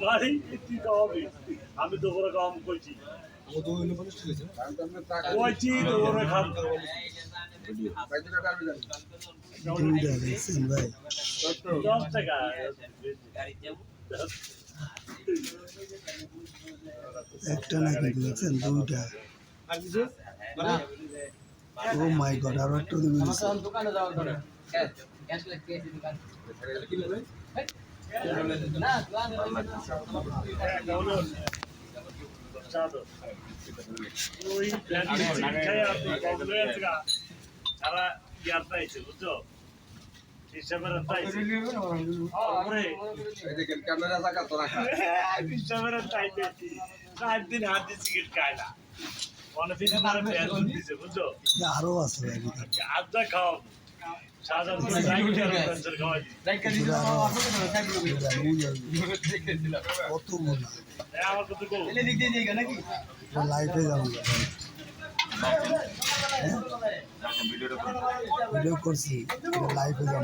নাই কি খাওয়াবি আমি তো করে কাম করছি কইছি তো করে খাম। দুইটা দেখছেন ভাই দশ টাকা। একটা না কিন্তু দেখছেন দুইটা ও মাই গড আরও একটা দিবেন দোকানে যাওয়ার ধরে ক্যাশ লেখ কে দোকান না চাদর ওই ইয়ার পাইছে বুঝছ চার দিন হাত দিয়ে সিগারেট খায় না। মনে বুঝছ? আরও আছে আড্ডা খাও। মুজার। কত মোনা আমার কত কো লাইফে যাব। ভিডিও করছি লাইফে যাব।